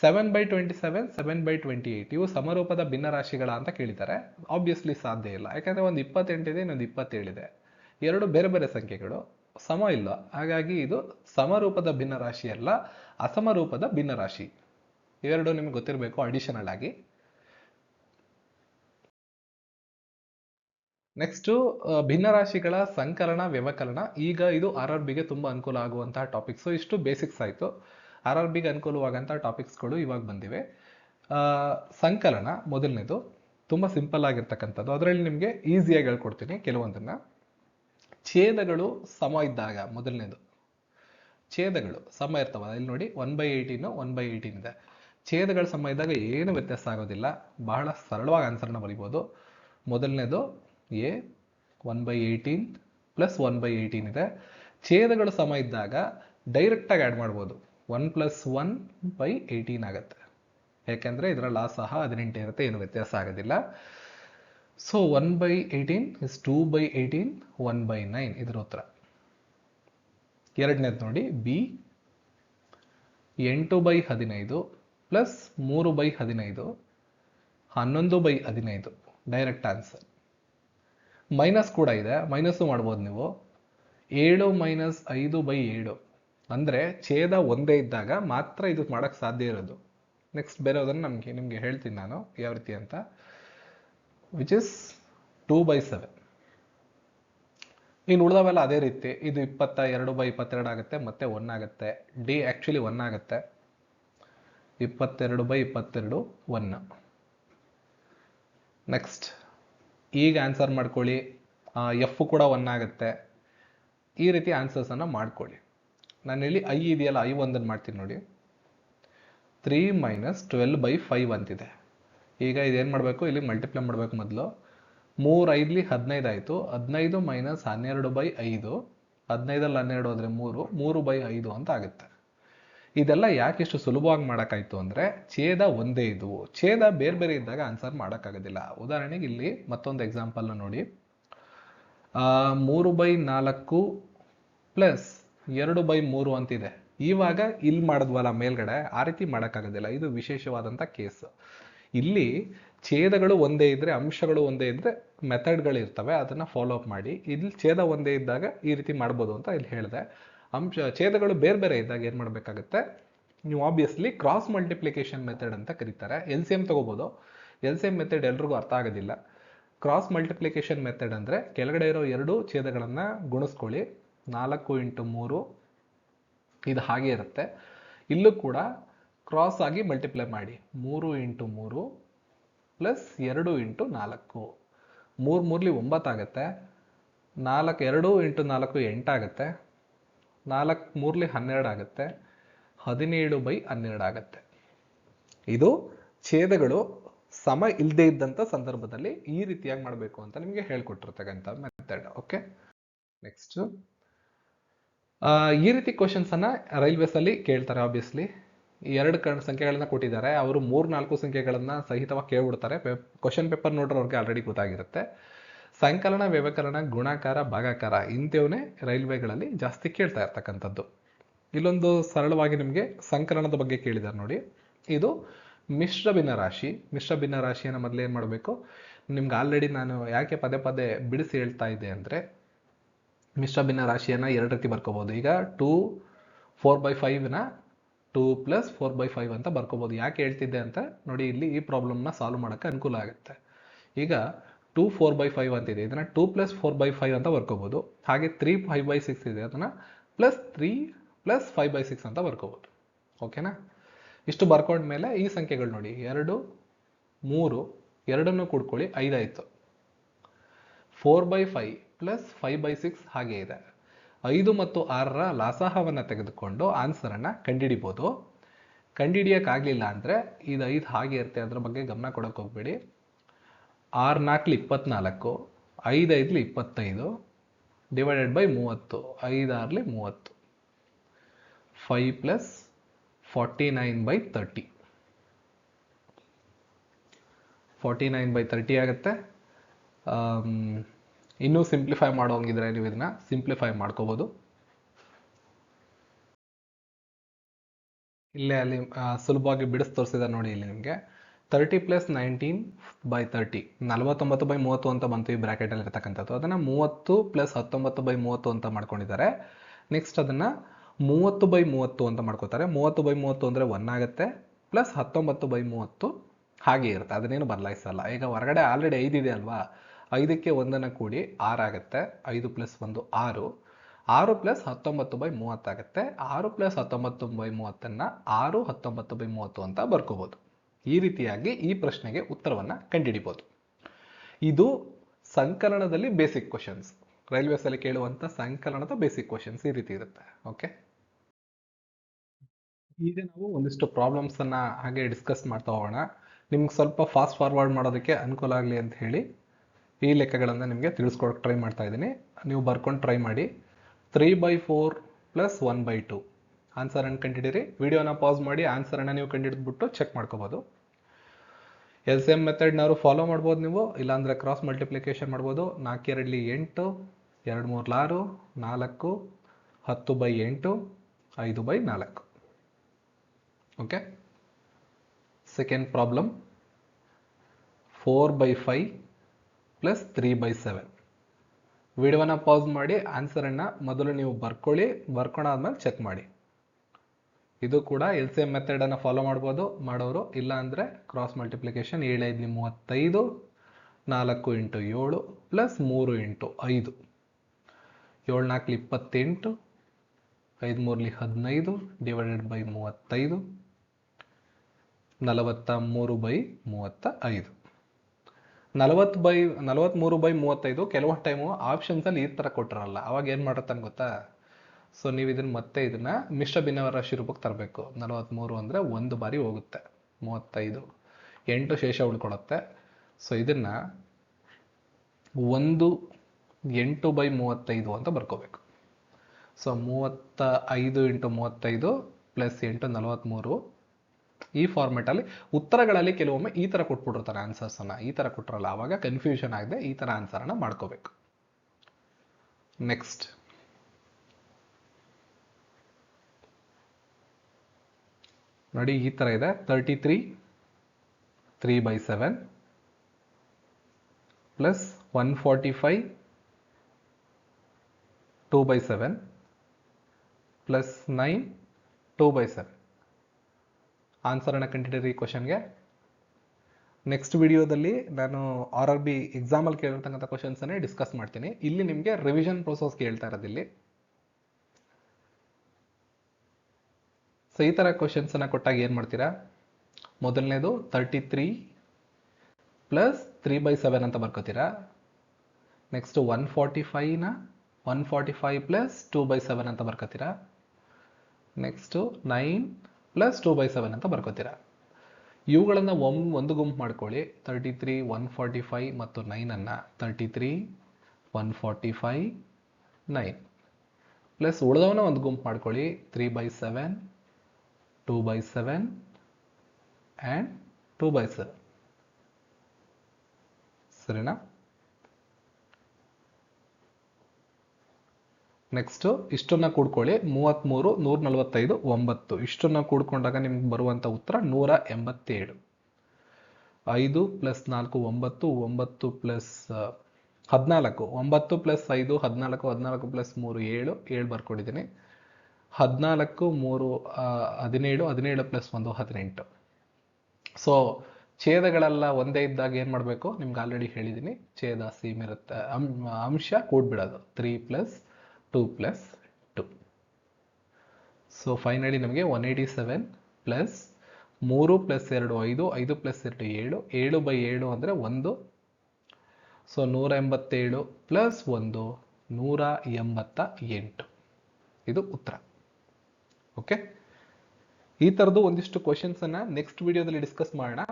seven by twenty seven seven by twenty eight ಇವು ಸಮರೂಪದ ಭಿನ್ನರಾಶಿಗಳ ಅಂತ ಕೇಳಿದ್ದಾರೆ. ಆಬ್ವಿಯಸ್ಲಿ ಸಾಧ್ಯ ಇಲ್ಲ, ಯಾಕಂದ್ರೆ ಒಂದು ಇಪ್ಪತ್ತೆಂಟಿದೆ, ಇನ್ನೊಂದು ಇಪ್ಪತ್ತೇಳಿದೆ. ಎರಡು ಬೇರೆ ಬೇರೆ ಸಂಖ್ಯೆಗಳು, ಸಮ ಇಲ್ಲ. ಹಾಗಾಗಿ ಇದು ಸಮರೂಪದ ಭಿನ್ನರಾಶಿ ಅಲ್ಲ ಅಸಮರೂಪದ ಭಿನ್ನರಾಶಿ. ಇವೆರಡು ನಿಮ್ಗೆ ಗೊತ್ತಿರಬೇಕು ಅಡಿಷನಲ್ ಆಗಿ. ನೆಕ್ಸ್ಟು ಭಿನ್ನರಾಶಿಗಳ ಸಂಕಲನ, ವ್ಯವಕಲನ, ಈಗ ಇದು ಆರ್ ಆರ್ ಬಿಗೆ ತುಂಬ ಅನುಕೂಲ ಆಗುವಂತಹ ಟಾಪಿಕ್ಸು ಇಷ್ಟು ಬೇಸಿಕ್ಸ್ ಆಯಿತು. ಆರ್ ಆರ್ ಬಿಗೆ ಅನುಕೂಲವಾಗಂಥ ಟಾಪಿಕ್ಸ್ಗಳು ಇವಾಗ ಬಂದಿವೆ. ಸಂಕಲನ ಮೊದಲನೇದು. ತುಂಬ ಸಿಂಪಲ್ ಆಗಿರ್ತಕ್ಕಂಥದ್ದು. ಅದರಲ್ಲಿ ನಿಮಗೆ ಈಸಿಯಾಗಿ ಹೇಳ್ಕೊಡ್ತೀನಿ ಕೆಲವೊಂದನ್ನು. ಛೇದಗಳು ಸಮ ಇದ್ದಾಗ ಮೊದಲನೇದು. ಛೇದಗಳು ಸಮ ಇರ್ತವಲ್ಲ ಇಲ್ಲಿ ನೋಡಿ one by eighteen one by eighteen ಇದೆ. ಛೇದಗಳ ಸಮ ಇದ್ದಾಗ ಏನು ವ್ಯತ್ಯಾಸ ಆಗೋದಿಲ್ಲ. ಬಹಳ ಸರಳವಾಗಿ ಆನ್ಸರ್ನ ಬರಿಬೋದು. ಮೊದಲನೇದು A one by eighteen plus one by eighteen ಇದೆ. ಛೇದಗಳು ಸಮ ಇದ್ದಾಗ ಡೈರೆಕ್ಟಾಗಿ ಆ್ಯಡ್ ಮಾಡ್ಬೋದು. One plus one by eighteen ಆಗುತ್ತೆ. ಯಾಕೆಂದರೆ ಇದರ ಲಾ ಸಹ ಹದಿನೆಂಟು ಇರುತ್ತೆ, ಏನು ವ್ಯತ್ಯಾಸ ಆಗೋದಿಲ್ಲ. So one by eighteen is two by eighteen one by nine ಇದರ ಉತ್ತರ. ಎರಡನೇದು ನೋಡಿ ಬಿ ಎಂಟು ಬೈ ಹದಿನೈದು ಪ್ಲಸ್ ಮೂರು ಬೈ ಹದಿನೈದು, ಹನ್ನೊಂದು ಬೈ ಹದಿನೈದು ಡೈರೆಕ್ಟ್ ಆನ್ಸರ್ ಮೈನಸ್ ಕೂಡ ಇದೆ, ಮೈನಸ್ಸು ಮಾಡ್ಬೋದು ನೀವು. ಏಳು ಮೈನಸ್ ಐದು ಬೈ ಏಳು. ಅಂದರೆ ಛೇದ ಒಂದೇ ಇದ್ದಾಗ ಮಾತ್ರ ಇದು ಮಾಡೋಕ್ಕೆ ಸಾಧ್ಯ ಇರೋದು. ನೆಕ್ಸ್ಟ್ ಬೇರೆಯೋದನ್ನು ನಮಗೆ, ನಿಮಗೆ ಹೇಳ್ತೀನಿ ನಾನು ಯಾವ ರೀತಿ ಅಂತ. Which is two by seven ಇನ್ನು ಉಳಿದವೆಲ್ಲ ಅದೇ ರೀತಿ. ಇದು ಇಪ್ಪತ್ತ ಎರಡು ಬೈ ಇಪ್ಪತ್ತೆರಡು ಆಗುತ್ತೆ, ಮತ್ತೆ ಒನ್ ಆಗುತ್ತೆ. ಡಿ ಆ್ಯಕ್ಚುಲಿ ಒನ್ ಆಗುತ್ತೆ. ಇಪ್ಪತ್ತೆರಡು ಬೈ ಇಪ್ಪತ್ತೆರಡು ಒನ್ ನೆಕ್ಸ್ಟ್ ಈಗ ಆನ್ಸರ್ ಮಾಡ್ಕೊಳ್ಳಿ. ಎಫ್ ಕೂಡ ಒನ್ ಆಗುತ್ತೆ. ಈ ರೀತಿ ಆನ್ಸರ್ಸನ್ನು ಮಾಡ್ಕೊಳ್ಳಿ. ನಾನು ಇಲ್ಲಿ ಐ ಇದೆಯಲ್ಲ ಐ ಒಂದನ್ನು ಮಾಡ್ತೀನಿ ನೋಡಿ. Three minus twelve by five ಅಂತಿದೆ. ಈಗ ಇದೇನು ಮಾಡಬೇಕು? ಇಲ್ಲಿ ಮಲ್ಟಿಪ್ಲೈ ಮಾಡಬೇಕು ಮೊದಲು. ಮೂರು ಐದ್ಲಿ ಹದಿನೈದು ಆಯಿತು. ಹದಿನೈದು ಮೈನಸ್ ಹನ್ನೆರಡು ಬೈ ಐದು. ಹದಿನೈದಲ್ಲಿ ಹನ್ನೆರಡು ಹೋದರೆ ಮೂರು. ಮೂರು ಬೈ ಐದು ಅಂತ ಆಗುತ್ತೆ. ಇದೆಲ್ಲ ಯಾಕೆ ಇಷ್ಟು ಸುಲಭವಾಗಿ ಮಾಡೋಕ್ಕಾಯ್ತು ಅಂದರೆ ಛೇದ ಒಂದೇ ಇದ್ವು ಛೇದ ಬೇರೆ ಬೇರೆ ಇದ್ದಾಗ ಆನ್ಸರ್ ಮಾಡೋಕ್ಕಾಗೋದಿಲ್ಲ. ಉದಾಹರಣೆಗೆ ಇಲ್ಲಿ ಮತ್ತೊಂದು ಎಕ್ಸಾಂಪಲ್ನ ನೋಡಿ. ಮೂರು ಬೈ ನಾಲ್ಕು ಪ್ಲಸ್ ಎರಡು ಬೈ ಮೂರು ಅಂತಿದೆ. ಇವಾಗ ಇಲ್ಲಿ ಮಾಡಿದ್ವಲ್ಲ ಮೇಲ್ಗಡೆ, ಆ ರೀತಿ ಮಾಡೋಕ್ಕಾಗೋದಿಲ್ಲ. ಇದು ವಿಶೇಷವಾದಂಥ ಕೇಸ್ ಇಲ್ಲಿ ಛೇದಗಳು ಒಂದೇ ಇದ್ದರೆ ಅಂಶಗಳು ಒಂದೇ ಇದ್ದರೆ ಮೆಥಡ್ಗಳು ಇರ್ತವೆ ಅದನ್ನು ಫಾಲೋ ಅಪ್ ಮಾಡಿ. ಇಲ್ಲಿ ಛೇದ ಒಂದೇ ಇದ್ದಾಗ ಈ ರೀತಿ ಮಾಡ್ಬೋದು ಅಂತ ಇಲ್ಲಿ ಹೇಳಿದೆ. ಅಂಶ ಛೇದಗಳು ಬೇರೆ ಬೇರೆ ಇದ್ದಾಗ ಏನು ಮಾಡಬೇಕಾಗುತ್ತೆ? ನೀವು ಆಬ್ವಿಯಸ್ಲಿ ಕ್ರಾಸ್ ಮಲ್ಟಿಪ್ಲಿಕೇಶನ್ ಮೆಥಡ್ ಅಂತ ಕರೀತಾರೆ. ಎಲ್ ಸಿ ಎಂ ತೊಗೋಬೋದು. ಎಲ್ ಸಿ ಎಂ ಮೆಥಡ್ ಎಲ್ರಿಗೂ ಅರ್ಥ ಆಗೋದಿಲ್ಲ. ಕ್ರಾಸ್ ಮಲ್ಟಿಪ್ಲಿಕೇಶನ್ ಮೆಥಡ್ ಅಂದರೆ ಕೆಳಗಡೆ ಇರೋ ಎರಡು ಛೇದಗಳನ್ನು ಗುಣಿಸ್ಕೊಳ್ಳಿ. ನಾಲ್ಕು ಇಂಟು ಮೂರು ಇದು ಹಾಗೆ ಇರುತ್ತೆ. ಇಲ್ಲೂ ಕೂಡ ಕ್ರಾಸ್ ಆಗಿ ಮಲ್ಟಿಪ್ಲೈ ಮಾಡಿ. ಮೂರು ಇಂಟು ಮೂರು ಪ್ಲಸ್ ಎರಡು ಇಂಟು ನಾಲ್ಕು. ಮೂರು ಮೂರಲಿ ಒಂಬತ್ತಾಗತ್ತೆ. ನಾಲ್ಕು, ಎರಡು ಇಂಟು ನಾಲ್ಕು ಎಂಟಾಗುತ್ತೆ. ನಾಲ್ಕು ಮೂರ್ಲಿ ಹನ್ನೆರಡು ಆಗುತ್ತೆ. ಹದಿನೇಳು ಬೈ ಹನ್ನೆರಡು ಆಗುತ್ತೆ. ಇದು ಛೇದಗಳು ಸಮ ಇಲ್ಲದೆ ಇದ್ದಂಥ ಸಂದರ್ಭದಲ್ಲಿ ಈ ರೀತಿಯಾಗಿ ಮಾಡಬೇಕು ಅಂತ ನಿಮಗೆ ಹೇಳ್ಕೊಟ್ಟಿರ್ತಕ್ಕಂಥ ಮೆಥಡ್ ಓಕೆ ನೆಕ್ಸ್ಟ್ ಈ ರೀತಿ ಕ್ವಶನ್ಸ್ ಅನ್ನ ರೈಲ್ವೇಸ್ ಅಲ್ಲಿ ಕೇಳ್ತಾರೆ ಆಬ್ವಿಯಸ್ಲಿ ಎರಡು ಕಣ್, ಸಂಖ್ಯೆಗಳನ್ನ ಕೊಟ್ಟಿದ್ದಾರೆ. ಅವರು ಮೂರ್ ನಾಲ್ಕು ಸಂಖ್ಯೆಗಳನ್ನ ಸಹಿತವಾಗಿ ಕೇಳ್ಬಿಡ್ತಾರೆ. ಕ್ವಶನ್ ಪೇಪರ್ ನೋಡ್ರೆ ಅವ್ರಿಗೆ ಆಲ್ರೆಡಿ ಗೊತ್ತಾಗಿರುತ್ತೆ. ಸಂಕಲನ, ವ್ಯವಕಲನ, ಗುಣಾಕಾರ, ಭಾಗಾಕಾರ ಇಂಥವನ್ನೇ ರೈಲ್ವೆಗಳಲ್ಲಿ ಜಾಸ್ತಿ ಕೇಳ್ತಾ ಇರ್ತಕ್ಕಂಥದ್ದು. ಇಲ್ಲೊಂದು ಸರಳವಾಗಿ ನಿಮಗೆ ಸಂಕಲನದ ಬಗ್ಗೆ ಕೇಳಿದ್ದಾರೆ ನೋಡಿ. ಇದು ಮಿಶ್ರ ಭಿನ್ನ ರಾಶಿ. ಮಿಶ್ರ ಭಿನ್ನ ರಾಶಿಯನ್ನು ಮೊದಲು ಏನು ಮಾಡಬೇಕು? ನಿಮ್ಗೆ ಆಲ್ರೆಡಿ ನಾನು ಯಾಕೆ ಪದೇ ಪದೇ ಬಿಡಿಸಿ ಹೇಳ್ತಾ ಇದ್ದೆ ಅಂದರೆ ಮಿಶ್ರ ಭಿನ್ನ ರಾಶಿಯನ್ನು ಎರಡು ರೀತಿ ಬರ್ಕೋಬೋದು. ಈಗ two four by ಫೈವ್ನ two plus four by five ಅಂತ ಬರ್ಕೋಬೋದು. ಯಾಕೆ ಹೇಳ್ತಿದ್ದೆ ಅಂತ ನೋಡಿ, ಇಲ್ಲಿ ಈ ಪ್ರಾಬ್ಲಮ್ನ ಸಾಲ್ವ್ ಮಾಡೋಕ್ಕೆ ಅನುಕೂಲ ಆಗುತ್ತೆ. ಈಗ ಟೂ ಫೋರ್ ಬೈ ಫೈವ್ ಅಂತಿದೆ. ಇದನ್ನು two plus four by five ಅಂತ ಬರ್ಕೋಬೋದು. ಹಾಗೆ ತ್ರೀ ಫೈವ್ ಬೈ ಸಿಕ್ಸ್ ಇದೆ. ಅದನ್ನು plus three plus five by six ಅಂತ ಬರ್ಕೋಬೋದು. ಓಕೆನಾ ಇಷ್ಟು ಬರ್ಕೊಂಡ್ಮೇಲೆ ಈ ಸಂಖ್ಯೆಗಳು ನೋಡಿ. ಎರಡು, ಮೂರು, ಎರಡನ್ನು ಕೂಡ್ಕೊಳ್ಳಿ, ಐದಾಯಿತು. Four by five plus five by six ಹಾಗೆ ಇದೆ. ಐದು ಮತ್ತು ಆರರ ಲಾಸಾಹವನ್ನು ತೆಗೆದುಕೊಂಡು ಆನ್ಸರನ್ನು ಕಂಡುಹಿಡಿಬೋದು ಕಂಡುಹಿಡಿಯೋಕ್ಕಾಗಲಿಲ್ಲ ಅಂದರೆ ಇದು ಐದು ಹಾಗೆ ಇರುತ್ತೆ. ಅದ್ರ ಬಗ್ಗೆ ಗಮನ ಕೊಡೋಕೆ ಹೋಗ್ಬೇಡಿ. ಆರು ನಾಲ್ಕಲಿ ಇಪ್ಪತ್ನಾಲ್ಕು ಐದು ಐದಲಿ ಇಪ್ಪತ್ತೈದು ಡಿವೈಡೆಡ್ ಬೈ ಮೂವತ್ತು ಐದು ಆರ್ಲಿ ಮೂವತ್ತು five plus forty nine by thirty forty nine by thirty ಆಗುತ್ತೆ. ಇನ್ನೂ ಸಿಂಪ್ಲಿಫೈ ಮಾಡೋಂಗಿದ್ರೆ ನೀವು ಇದನ್ನ ಸಿಂಪ್ಲಿಫೈ ಮಾಡ್ಕೋಬೋದು. ಇಲ್ಲೇ ಅಲ್ಲಿ ಸುಲಭವಾಗಿ ಬಿಡಿಸ್ ತೋರಿಸಿದ ನೋಡಿ ಇಲ್ಲಿ ನಿಮಗೆ. Thirty plus nineteen by thirty ನಲವತ್ತೊಂಬತ್ತು ಬೈ ಮೂವತ್ತು ಅಂತ ಬಂತು ಈ ಬ್ರ್ಯಾಕೆಟಲ್ಲಿ ಇರ್ತಕ್ಕಂಥದ್ದು. ಅದನ್ನು ಮೂವತ್ತು ಪ್ಲಸ್ ಹತ್ತೊಂಬತ್ತು ಬೈ ಮೂವತ್ತು ಅಂತ ಮಾಡ್ಕೊಂಡಿದ್ದಾರೆ. ನೆಕ್ಸ್ಟ್ ಅದನ್ನು ಮೂವತ್ತು ಬೈ ಮೂವತ್ತು ಅಂತ ಮಾಡ್ಕೋತಾರೆ. ಮೂವತ್ತು ಬೈ ಮೂವತ್ತು ಅಂದರೆ ಒನ್ ಆಗುತ್ತೆ. ಪ್ಲಸ್ ಹತ್ತೊಂಬತ್ತು ಬೈ ಮೂವತ್ತು ಹಾಗೆ ಇರುತ್ತೆ. ಅದನ್ನೇನು ಬದಲಾಯಿಸಲ್ಲ. ಈಗ ಹೊರಗಡೆ ಆಲ್ರೆಡಿ ಐದಿದೆ ಅಲ್ವಾ? ಐದಕ್ಕೆ ಒಂದನ್ನು ಕೂಡಿ ಆರಾಗುತ್ತೆ ಐದು ಪ್ಲಸ್ ಒಂದು ಆರು. ಆರು ಪ್ಲಸ್ ಹತ್ತೊಂಬತ್ತು ಬೈ ಮೂವತ್ತಾಗುತ್ತೆ ಆರು ಪ್ಲಸ್ ಹತ್ತೊಂಬತ್ತು ಬೈ ಮೂವತ್ತನ್ನು ಆರು ಹತ್ತೊಂಬತ್ತು ಬೈ ಮೂವತ್ತು ಅಂತ ಬರ್ಕೋಬೋದು. ಈ ರೀತಿಯಾಗಿ ಈ ಪ್ರಶ್ನೆಗೆ ಉತ್ತರವನ್ನು ಕಂಡುಹಿಡಿಬೋದು ಇದು ಸಂಕಲನದಲ್ಲಿ ಬೇಸಿಕ್ ಕ್ವಶನ್ಸ್ ರೈಲ್ವೇಸ್ ಅಲ್ಲಿ ಕೇಳುವಂತ ಸಂಕಲನದ ಬೇಸಿಕ್ ಕ್ವಶನ್ಸ್ ಈ ರೀತಿ ಇರುತ್ತೆ. ಓಕೆ ಈಗ ನಾವು ಒಂದಿಷ್ಟು ಪ್ರಾಬ್ಲಮ್ಸ್ ಅನ್ನ ಹಾಗೆ ಡಿಸ್ಕಸ್ ಮಾಡ್ತಾ ಹೋಗೋಣ. ನಿಮ್ಗೆ ಸ್ವಲ್ಪ ಫಾಸ್ಟ್ ಫಾರ್ವರ್ಡ್ ಮಾಡೋದಕ್ಕೆ ಅನುಕೂಲ ಆಗಲಿ ಅಂತ ಹೇಳಿ ಈ ಲೆಕ್ಕಗಳನ್ನು ನಿಮಗೆ ತಿಳಿಸ್ಕೊಡಕ್ಕೆ ಟ್ರೈ ಮಾಡ್ತಾ ಇದ್ದೀನಿ. ನೀವು ಬರ್ಕೊಂಡು ಟ್ರೈ ಮಾಡಿ. Three by four plus one by two ಆನ್ಸರನ್ನು ಕಂಡಿಡಿರಿ. ವಿಡಿಯೋನ ಪಾಸ್ ಮಾಡಿ ಆನ್ಸರನ್ನು ನೀವು ಕಂಡಿಡಿದ್ಬಿಟ್ಟು ಚೆಕ್ ಮಾಡ್ಕೋಬೋದು. ಎಲ್ ಸಿ ಎಂ ಮೆಥಡ್ನವರು ಫಾಲೋ ಮಾಡ್ಬೋದು ನೀವು, ಇಲ್ಲಾಂದರೆ ಕ್ರಾಸ್ ಮಲ್ಟಿಪ್ಲಿಕೇಶನ್ ಮಾಡ್ಬೋದು. ನಾಲ್ಕು ಎರಡಲಿ ಎಂಟು ಎರಡು ಮೂರು ಆರು ನಾಲ್ಕು, ಹತ್ತು ಬೈ ಎಂಟು, ಐದು ಬೈ ನಾಲ್ಕು. Okay second problem four by five plus three by seven ವಿಡಿಯೋನ ಪಾಸ್ ಮಾಡಿ ಆನ್ಸರನ್ನು ಮೊದಲು ನೀವು ಬರ್ಕೊಳ್ಳಿ, ಬರ್ಕೊಂಡಾದ್ಮೇಲೆ ಚೆಕ್ ಮಾಡಿ. ಇದು ಕೂಡ ಎಲ್ ಸಿ ಎಂ ಮೆಥಡನ್ನು ಫಾಲೋ ಮಾಡ್ಬೋದು. ಮಾಡೋರು ಇಲ್ಲ ಅಂದರೆ ಕ್ರಾಸ್ ಮಲ್ಟಿಪ್ಲಿಕೇಶನ್ ಏಳು ಐದು ಮೂವತ್ತೈದು, ನಾಲ್ಕು ಇಂಟು ಏಳು ಪ್ಲಸ್ ಮೂರು ಇಂಟು ಐದು. ಏಳು ನಾಲ್ಕು ಇಪ್ಪತ್ತೆಂಟು ಐದು ಮೂರಲಿ ಹದಿನೈದು ಡಿವೈಡೆಡ್ ಬೈ ಮೂವತ್ತೈದು, ನಲವತ್ತ ಮೂರು ಬೈ ಮೂವತ್ತ ಐದು ನಲವತ್ತು ಬೈ ನಲವತ್ತ್ಮೂರು ಬೈ ಮೂವತ್ತೈದು ಕೆಲವು ಟೈಮು ಆಪ್ಷನ್ಸಲ್ಲಿ ಈ ಥರ ಕೊಟ್ಟಿರಲ್ಲ ಅವಾಗ ಏನು ಮಾಡುತ್ತಾನೆ ಗೊತ್ತಾ? ಸೊ ನೀವು ಇದನ್ನು ಮತ್ತೆ ಇದನ್ನ ಮಿಶ್ರ ಭಿನ್ನ ರಾಶಿ ರೂಪಕ್ಕೆ ತರಬೇಕು. ನಲವತ್ತ್ಮೂರು ಅಂದರೆ ಒಂದು ಬಾರಿ ಹೋಗುತ್ತೆ. ಮೂವತ್ತೈದು. ಎಂಟು ಶೇಷ ಉಳ್ಕೊಳತ್ತೆ. ಸೊ ಇದನ್ನ ಒಂದು, ಎಂಟು ಬೈ ಮೂವತ್ತೈದು ಅಂತ ಬರ್ಕೋಬೇಕು. ಸೊ ಮೂವತ್ತ ಐದು ಇಂಟು ಮೂವತ್ತೈದು ಪ್ಲಸ್ ಎಂಟು ನಲವತ್ತ್ಮೂರು ಈ ಫಾರ್ಮೆಟಲ್ಲಿ ಉತ್ತರಗಳಲ್ಲಿ ಕೆಲವೊಮ್ಮೆ ಈ ಥರ ಕೊಟ್ಬಿಟ್ಟಿರ್ತಾರೆ ಆನ್ಸರ್ಸನ್ನು ಈ ಥರ ಕೊಟ್ಟಿರಲ್ಲ ಆವಾಗ ಕನ್ಫ್ಯೂಷನ್ ಆಗಿದೆ, ಈ ಥರ ಆನ್ಸರನ್ನು ಮಾಡ್ಕೋಬೇಕು. ನೆಕ್ಸ್ಟ್ ನೋಡಿ, ಈ ಥರ ಇದೆ. Thirty three three by seven plus one forty five two by seven plus nine two by seven ಆನ್ಸರನ್ನು continue ಈ ಕ್ವಶನ್ಗೆ ನೆಕ್ಸ್ಟ್ ವಿಡಿಯೋದಲ್ಲಿ ನಾನು ಆರ್ ಆರ್ ಬಿ ಎಕ್ಸಾಮಲ್ಲಿ ಕೇಳಿರ್ತಕ್ಕಂಥ ಕ್ವಶನ್ಸನ್ನೇ ಡಿಸ್ಕಸ್ ಮಾಡ್ತೀನಿ. ಇಲ್ಲಿ ನಿಮಗೆ ರಿವಿಷನ್ ಪ್ರೋಸೆಸ್ ಕೇಳ್ತಾ ಇರೋದಿಲ್ಲಿ ಸೊ ಈ ಥರ ಕ್ವಶನ್ಸನ್ನು ಕೊಟ್ಟಾಗ ಏನು ಮಾಡ್ತೀರಾ? ಮೊದಲನೇದು thirty three plus three by seven ಅಂತ ಬರ್ಕೋತೀರಾ? Next one forty ಫೈವ್ನ one forty five plus two by seven ಅಂತ ಬರ್ಕೋತೀರಾ? Next nine plus two by seven ಅಂತ ಬರ್ಕೋತೀರಾ? ಇವುಗಳನ್ನು ಒಮ್, ಒಂದು ಗುಂಪು ಮಾಡ್ಕೊಳ್ಳಿ. Thirty three one forty five ಮತ್ತು ನೈನನ್ನು thirty three one forty five nine plus ಉಳಿದವನ್ನ ಒಂದು ಗುಂಪು ಮಾಡ್ಕೊಳ್ಳಿ. Three by seven two by seven and two by seven ಸರಿನಾ ನೆಕ್ಸ್ಟ್ ಇಷ್ಟನ್ನ ಕೂಡ್ಕೊಳ್ಳಿ. ಮೂವತ್ತ್ಮೂರು ನೂರ ನಲವತ್ತೈದು ಒಂಬತ್ತು. ಇಷ್ಟನ್ನ ಕೂಡ್ಕೊಂಡಾಗ ನಿಮ್ಗೆ ಬರುವಂತ ಉತ್ತರ ನೂರ ಎಂಬತ್ತೇಳು. ಐದು ಪ್ಲಸ್ ನಾಲ್ಕು, ಒಂಬತ್ತು. ಒಂಬತ್ತು ಪ್ಲಸ್ ಹದಿನಾಲ್ಕು. ಒಂಬತ್ತು ಪ್ಲಸ್ ಐದು, ಹದಿನಾಲ್ಕು. ಹದಿನಾಲ್ಕು ಪ್ಲಸ್ ಮೂರು, ಏಳು. ಏಳು ಬರ್ಕೊಂಡಿದ್ದೀನಿ. ಹದಿನಾಲ್ಕು, ಮೂರು ಹದಿನೇಳು ಹದಿನೇಳು ಪ್ಲಸ್ ಒಂದು, ಹದಿನೆಂಟು. ಸೊ ಛೇದಗಳೆಲ್ಲ ಒಂದೇ ಇದ್ದಾಗ ಏನು ಮಾಡಬೇಕು? ನಿಮ್ಗೆ ಆಲ್ರೆಡಿ ಹೇಳಿದ್ದೀನಿ ಛೇದ, ಸೀಮ್ ಇರುತ್ತೆ. ಅಂ- ಅಂಶ ಕೂಡ್ಬಿಡೋದು. Three plus two plus two so finally ನಮಗೆ ಒನ್ ಏಯ್ಟಿ ಸೆವೆನ್ ಪ್ಲಸ್ ಮೂರು ಪ್ಲಸ್ ಎರಡು ಐದು ಐದು ಪ್ಲಸ್ ಎರಡು ಏಳು ಏಳು ಬೈ ಏಳು ಅಂದರೆ ಒಂದು. ಸೊ ನೂರ ಎಂಬತ್ತೇಳು ಪ್ಲಸ್ ಒಂದು, ನೂರ ಎಂಬತ್ತ ಎಂಟು. ಇದು ಉತ್ತರ. ಓಕೆ ಈ ಥರದ್ದು ಒಂದಿಷ್ಟು ಕ್ವಶನ್ಸನ್ನು ನೆಕ್ಸ್ಟ್ ವಿಡಿಯೋದಲ್ಲಿ ಡಿಸ್ಕಸ್ ಮಾಡೋಣ.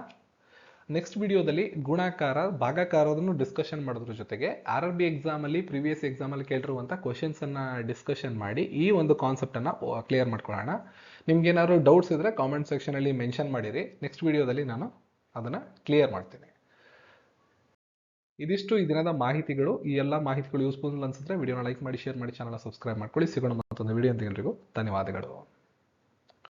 ನೆಕ್ಸ್ಟ್ ವಿಡಿಯೋದಲ್ಲಿ ಗುಣಾಕಾರ ಭಾಗಾಕಾರದನ್ನು ಡಿಸ್ಕಷನ್ ಮಾಡೋದ್ರ ಜೊತೆಗೆ ಆರ್ ಆರ್ ಬಿ ಎಕ್ಸಾಮಲ್ಲಿ ಪ್ರಿವಿಯಸ್ ಎಕ್ಸಾಮಲ್ಲಿ ಕೇಳಿರುವಂಥ ಕ್ವಶನ್ಸನ್ನು ಡಿಸ್ಕಷನ್ ಮಾಡಿ ಈ ಒಂದು ಕಾನ್ಸೆಪ್ಟನ್ನು ಕ್ಲಿಯರ್ ಮಾಡ್ಕೊಳ್ಳೋಣ. ನಿಮ್ಗೆ ಏನಾದ್ರು ಡೌಟ್ಸ್ ಇದ್ದರೆ ಕಾಮೆಂಟ್ ಸೆಕ್ಷನಲ್ಲಿ ಮೆನ್ಷನ್ ಮಾಡಿರಿ. ನೆಕ್ಸ್ಟ್ ವಿಡಿಯೋದಲ್ಲಿ ನಾನು ಅದನ್ನು ಕ್ಲಿಯರ್ ಮಾಡ್ತೀನಿ. ಇದಿಷ್ಟು ಈ ದಿನದ ಮಾಹಿತಿಗಳು. ಈ ಎಲ್ಲ ಮಾಹಿತಿಗಳು ಯೂಸ್ಫುಲ್ ಅನ್ಸಿದ್ರೆ ವಿಡಿಯೋನ ಲೈಕ್ ಮಾಡಿ ಶೇರ್ ಮಾಡಿ ಚಾನಲ್ ಸಬ್ಸ್ಕ್ರೈಬ್ ಮಾಡ್ಕೊಳ್ಳಿ. ಸಿಗೋಣ ಮತ್ತೊಂದು ವಿಡಿಯೋ ಅಂತ ಎಲ್ರಿಗೂ ಧನ್ಯವಾದಗಳು.